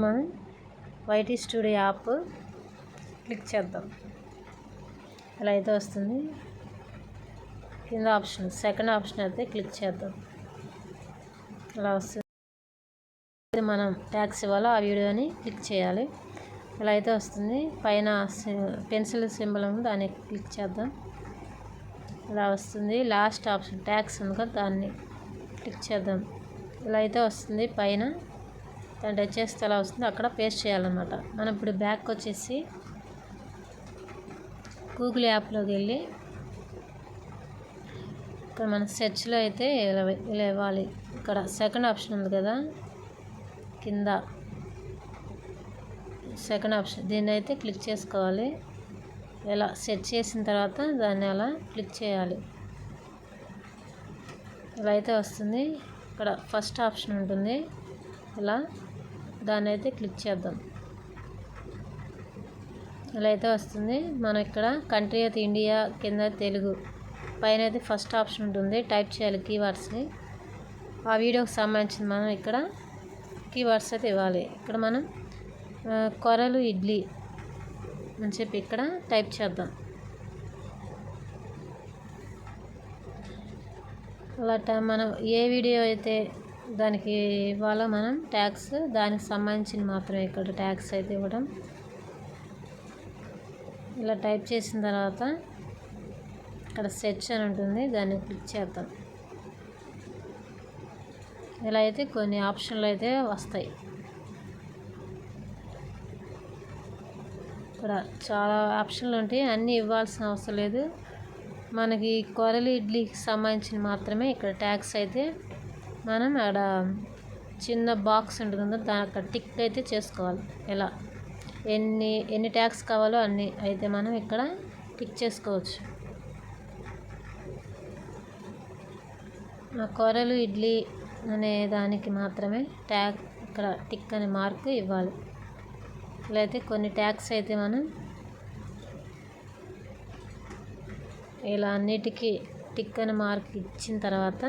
మనం YT studio app click చేద్దాం. ఇలా అయితే వస్తుంది. కింద ఆప్షన్ సెకండ్ ఆప్షన్ అయితే క్లిక్ చేద్దాం. ఇలా వస్తుంది. మనం ట్యాక్స్ ఇవ్వాలో? ఆ వీడియోని క్లిక్ చేయాలి. ఇలా అయితే వస్తుంది. పైన పెన్సిల్ సింబల్ ఉంది దాన్ని క్లిక్ చేద్దాం. ఇలా వస్తుంది. లాస్ట్ ఆప్షన్ ట్యాక్స్ ఉంది కదా దాన్ని క్లిక్ చేద్దాం. ఇలా అయితే వస్తుంది. పైన దాని టచ్ చేస్తే ఎలా వస్తుందో అక్కడ పేస్ట్ చేయాలన్నమాట. మనం ఇప్పుడు బ్యాక్ వచ్చేసి గూగుల్ యాప్లోకి వెళ్ళి ఇక్కడ మన సెర్చ్లో అయితే ఇలా ఇలా ఇవ్వాలి. ఇక్కడ సెకండ్ ఆప్షన్ ఉంది కదా కింద సెకండ్ ఆప్షన్. దీన్ని అయితే క్లిక్ చేసుకోవాలి. ఇలా సెట్ చేసిన తర్వాత దాన్ని అలా క్లిక్ చేయాలి. ఇలా అయితే వస్తుంది. ఇక్కడ ఫస్ట్ ఆప్షన్ ఉంటుంది. ఇలా దాన్ని అయితే క్లిక్ చేద్దాం. ఇలా అయితే వస్తుంది. మనం ఇక్కడ కంట్రీ అయితే ఇండియా కింద తెలుగు పైన అయితే ఫస్ట్ ఆప్షన్ ఉంటుంది. టైప్ చేయాలి కీవర్డ్స్ని ఆ వీడియోకి సంబంధించిన మనం ఇక్కడ కీవర్డ్స్ అయితే ఇవ్వాలి. ఇక్కడ మనం కొరలు ఇడ్లీ అని చెప్పి ఇక్కడ టైప్ చేద్దాం. అలా మనం ఏ వీడియో అయితే దానికి ఇవ్వాలో మనం ట్యాక్స్ దానికి సంబంధించిన మాత్రమే ఇక్కడ ట్యాక్స్ అయితే ఇవ్వడం. ఇలా టైప్ చేసిన తర్వాత ఇక్కడ సెర్చ్ అని ఉంటుంది దాన్ని క్లిక్ చేద్దాం. ఇలా అయితే కొన్ని ఆప్షన్లు అయితే వస్తాయి. ఇక్కడ చాలా ఆప్షన్లు ఉంటాయి అన్నీ ఇవ్వాల్సిన అవసరం లేదు. మనకి కొరలి ఇడ్లీకి సంబంధించిన మాత్రమే ఇక్కడ ట్యాక్స్ అయితే మనం అక్కడ చిన్న బాక్స్ ఉంటుంది కదా దాని అక్కడ టిక్ అయితే చేసుకోవాలి. ఎలా? ఎన్ని ఎన్ని ట్యాక్స్ కావాలో అన్ని అయితే మనం ఇక్కడ టిక్ చేసుకోవచ్చు. కొరలు ఇడ్లీ అనే దానికి మాత్రమే ట్యాగ్ ఇక్కడ టిక్ అనే మార్కు ఇవ్వాలి. ఇలా కొన్ని ట్యాగ్స్ అయితే మనం ఇలా అన్నిటికీ టిక్ అనే మార్క్ ఇచ్చిన తర్వాత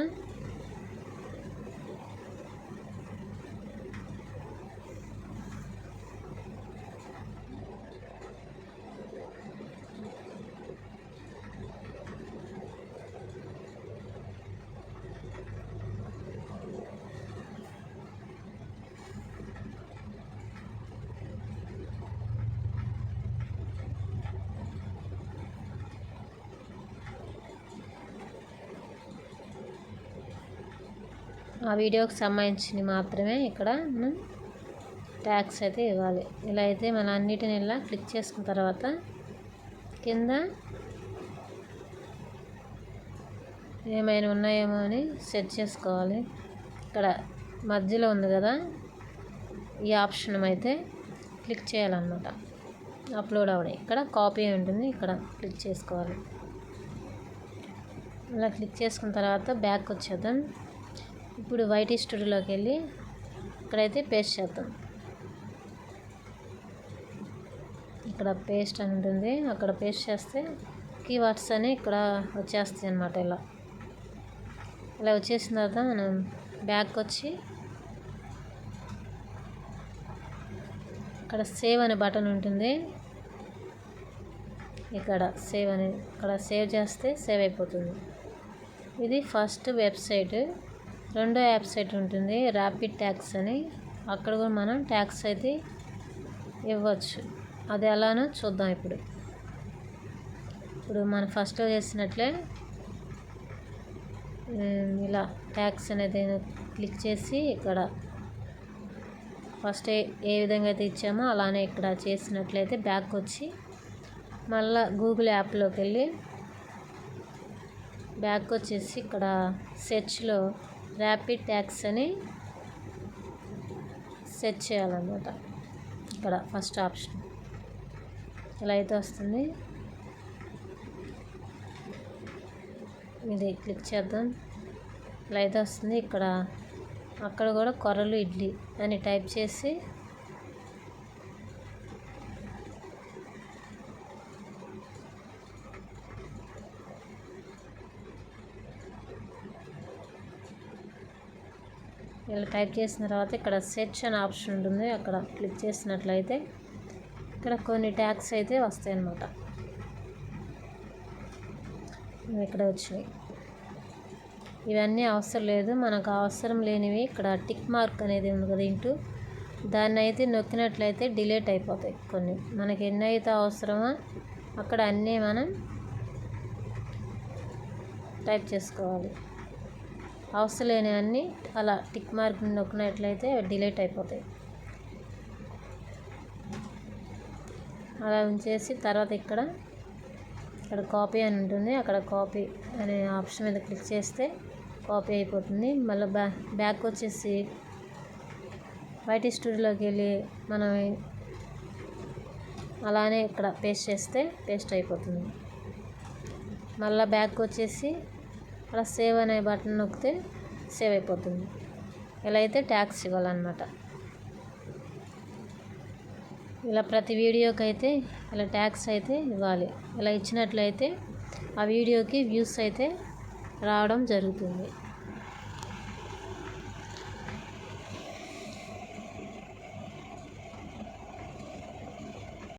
ఆ వీడియోకి సంబంధించినవి మాత్రమే ఇక్కడ మనం ట్యాక్స్ అయితే ఇవ్వాలి. ఇలా అయితే మన అన్నిటిని ఇలా క్లిక్ చేసుకున్న తర్వాత కింద ఏమైనా ఉన్నాయేమో అని సెట్ చేసుకోవాలి. ఇక్కడ మధ్యలో ఉంది కదా ఈ ఆప్షన్ అయితే క్లిక్ చేయాలన్నమాట. అప్లోడ్ అవ్వడం. ఇక్కడ కాపీ ఉంటుంది ఇక్కడ క్లిక్ చేసుకోవాలి. ఇలా క్లిక్ చేసుకున్న తర్వాత బ్యాక్ వచ్చేద్దాం. ఇప్పుడు వైటీ స్టూడియోలోకి వెళ్ళి ఇక్కడైతే పేస్ట్ చేద్దాం. ఇక్కడ పేస్ట్ అని ఉంటుంది. అక్కడ పేస్ట్ చేస్తే కీవర్డ్స్ అని ఇక్కడ వచ్చేస్తాయి అనమాట ఇలా. ఇలా వచ్చేసిన తర్వాత మనం బ్యాక్ వచ్చి ఇక్కడ సేవ్ అనే బటన్ ఉంటుంది. ఇక్కడ సేవ్ అని ఇక్కడ సేవ్ చేస్తే సేవ్ అయిపోతుంది. ఇది ఫస్ట్ వెబ్సైట్ రెండో వెబ్సైట్ ఉంటుంది ర్యాపిడ్ ట్యాక్స్ అని. అక్కడ కూడా మనం ట్యాక్స్ అయితే ఇవ్వచ్చు. అది ఎలానో చూద్దాం ఇప్పుడు. ఇప్పుడు మనం ఫస్ట్లో చేసినట్లే ఇలా ట్యాక్స్ అనేది క్లిక్ చేసి ఇక్కడ ఫస్ట్ ఏ విధంగా అయితే ఇచ్చామో అలానే ఇక్కడ చేసినట్లయితే బ్యాక్ వచ్చి మళ్ళీ గూగుల్ యాప్లోకి వెళ్ళి బ్యాక్ వచ్చేసి ఇక్కడ సెర్చ్లో ర్యాపిడ్ ట్యాక్స్ అని సెట్ చేయాలన్నమాట. ఇక్కడ ఫస్ట్ ఆప్షన్. ఇలా అయితే వస్తుంది. ఇది క్లిక్ చేద్దాం. ఇలా అయితే వస్తుంది. ఇక్కడ అక్కడ కూడా కొర్రలు ఇడ్లీ అని టైప్ చేసి ఇలా టైప్ చేసిన తర్వాత ఇక్కడ సెర్చ్ అనే ఆప్షన్ ఉంటుంది. అక్కడ క్లిక్ చేసినట్లయితే ఇక్కడ కొన్ని ట్యాగ్స్ అయితే వస్తాయి అన్నమాట ఇక్కడ వచ్చినాయి ఇవన్నీ అవసరం లేదు. మనకు అవసరం లేనివి ఇక్కడ టిక్ మార్క్ అనేది ఉంది కదా ఇంటూ. దాన్ని అయితే నొక్కినట్లయితే డిలేట్ అయిపోతాయి కొన్ని. మనకి ఎన్ని అయితే అవసరమో అక్కడ అన్నీ మనం టైప్ చేసుకోవాలి. అవసరం లేనివన్నీ అలా టిక్ మార్క్ నొక్కినట్లయితే డిలీట్ అయిపోతాయి. అలా ఉంచేసి తర్వాత ఇక్కడ ఇక్కడ కాపీ అని ఉంటుంది. అక్కడ కాపీ అనే ఆప్షన్ మీద క్లిక్ చేస్తే కాపీ అయిపోతుంది. మళ్ళీ బ్యా బ్యాక్ వచ్చేసి వైటీ స్టూడియోలోకి వెళ్ళి మనం అలానే ఇక్కడ పేస్ట్ చేస్తే పేస్ట్ అయిపోతుంది. మళ్ళీ బ్యాక్ వచ్చేసి అలా సేవ్ అనే బటన్ నొక్కితే సేవ్ అయిపోతుంది. ఇలా అయితే ట్యాక్స్ ఇవ్వాలన్నమాట. ఇలా ప్రతి వీడియోకి అయితే ఇలా ట్యాక్స్ అయితే ఇవ్వాలి. ఇలా ఇచ్చినట్లయితే ఆ వీడియోకి వ్యూస్ అయితే రావడం జరుగుతుంది.